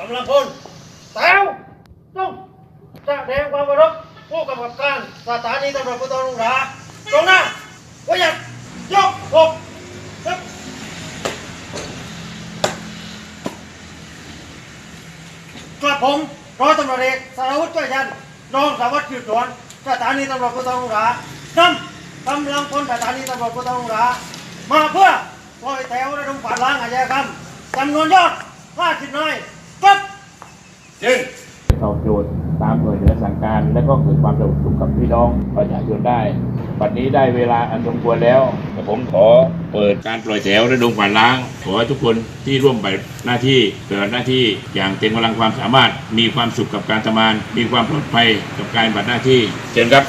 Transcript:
กำลังพลแถวต้องแสดงความเคารพผู้กำกับการสถานีตำรวจภูธรลุงหราตรงหน้าประหยัดยกหกครับกระผมร้อยตำรวจเอกสารวุฒิช่วยยันรองสารวัตรสืบสวนสถานีตำรวจภูธรลุงหรานำกำลังพลสถานีตำรวจภูธรลุงหรามาเพื่อปล่อยแถวระดมกวาดล้างอาชญากรรมจำนวนยอด50นายครับจึงต อบโจทย์ตามหน่วยเหนือสั่งการ และก็เกิดความสงบสุขกับพี่น้องประชาชนได้ปัจนี้ได้เวลาอันสมควรแล้วผมขอเปิดการปล่อยแถวระดมกวาดล้าง ขอให้ทุกคนที่ร่วมปฏิหน้าที่ปฏิบัติหน้าที่อย่างเต็มกำลังความสามารถ มีความสุขกับการทำงาน มีความปลอดภัยกับการปฏิบัติหน้าที่ เชิญครับ